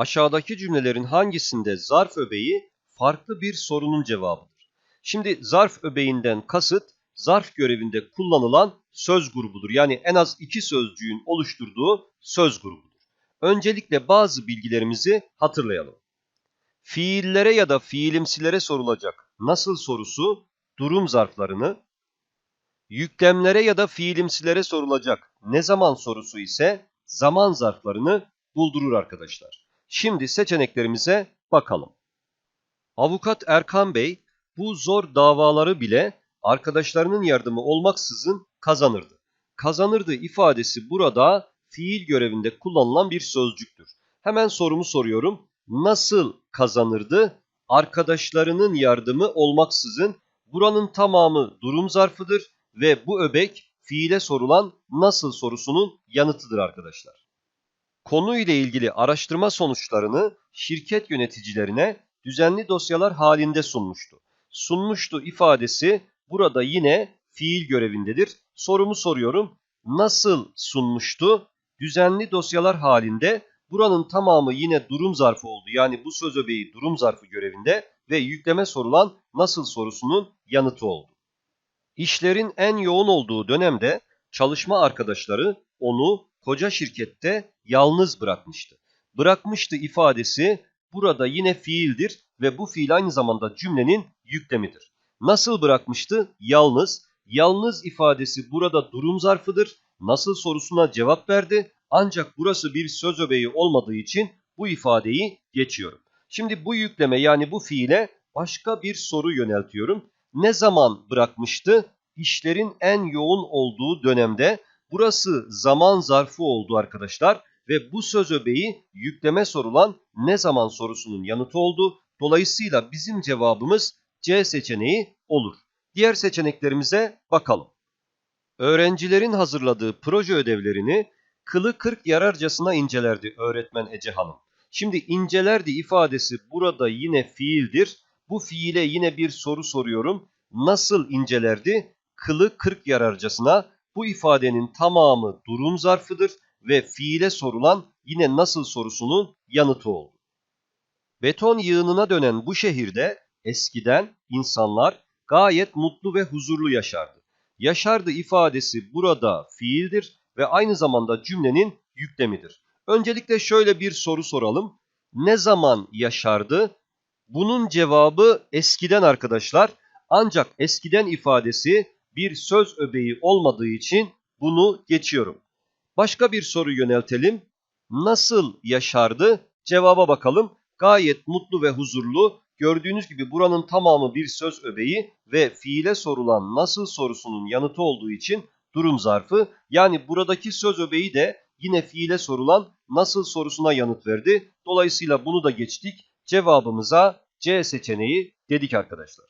Aşağıdaki cümlelerin hangisinde zarf öbeği farklı bir sorunun cevabıdır? Şimdi zarf öbeğinden kasıt zarf görevinde kullanılan söz grubudur. Yani en az iki sözcüğün oluşturduğu söz grubudur. Öncelikle bazı bilgilerimizi hatırlayalım. Fiillere ya da fiilimsilere sorulacak nasıl sorusu durum zarflarını, yüklemlere ya da fiilimsilere sorulacak ne zaman sorusu ise zaman zarflarını buldurur arkadaşlar. Şimdi seçeneklerimize bakalım. Avukat Erkan Bey bu zor davaları bile arkadaşlarının yardımı olmaksızın kazanırdı. Kazanırdı ifadesi burada fiil görevinde kullanılan bir sözcüktür. Hemen sorumu soruyorum. Nasıl kazanırdı? Arkadaşlarının yardımı olmaksızın buranın tamamı durum zarfıdır ve bu öbek fiile sorulan nasıl sorusunun yanıtıdır arkadaşlar. Konu ile ilgili araştırma sonuçlarını şirket yöneticilerine düzenli dosyalar halinde sunmuştu. Sunmuştu ifadesi burada yine fiil görevindedir. Sorumu soruyorum. Nasıl sunmuştu? Düzenli dosyalar halinde buranın tamamı yine durum zarfı oldu. Yani bu söz öbeği durum zarfı görevinde ve yükleme sorulan nasıl sorusunun yanıtı oldu. İşlerin en yoğun olduğu dönemde çalışma arkadaşları onu koca şirkette yalnız bırakmıştı. Bırakmıştı ifadesi burada yine fiildir ve bu fiil aynı zamanda cümlenin yüklemidir. Nasıl bırakmıştı? Yalnız. Yalnız ifadesi burada durum zarfıdır. Nasıl sorusuna cevap verdi. Ancak burası bir söz öbeği olmadığı için bu ifadeyi geçiyorum. Şimdi bu yükleme yani bu fiile başka bir soru yöneltiyorum. Ne zaman bırakmıştı? İşlerin en yoğun olduğu dönemde burası zaman zarfı oldu arkadaşlar ve bu söz öbeği yükleme sorulan ne zaman sorusunun yanıtı oldu. Dolayısıyla bizim cevabımız C seçeneği olur. Diğer seçeneklerimize bakalım. Öğrencilerin hazırladığı proje ödevlerini kılı kırk yararcasına incelerdi öğretmen Ece Hanım. Şimdi incelerdi ifadesi burada yine fiildir. Bu fiile yine bir soru soruyorum. Nasıl incelerdi? Kılı kırk yararcasına. Bu ifadenin tamamı durum zarfıdır ve fiile sorulan yine nasıl sorusunun yanıtı oldu. Beton yığınına dönen bu şehirde eskiden insanlar gayet mutlu ve huzurlu yaşardı. Yaşardı ifadesi burada fiildir ve aynı zamanda cümlenin yüklemidir. Öncelikle şöyle bir soru soralım. Ne zaman yaşardı? Bunun cevabı eskiden arkadaşlar. Ancak eskiden ifadesi bir söz öbeği olmadığı için bunu geçiyorum. Başka bir soru yöneltelim. Nasıl yaşardı? Cevaba bakalım. Gayet mutlu ve huzurlu. Gördüğünüz gibi buranın tamamı bir söz öbeği ve fiile sorulan nasıl sorusunun yanıtı olduğu için durum zarfı. Yani buradaki söz öbeği de yine fiile sorulan nasıl sorusuna yanıt verdi. Dolayısıyla bunu da geçtik. Cevabımıza C seçeneği dedik arkadaşlar.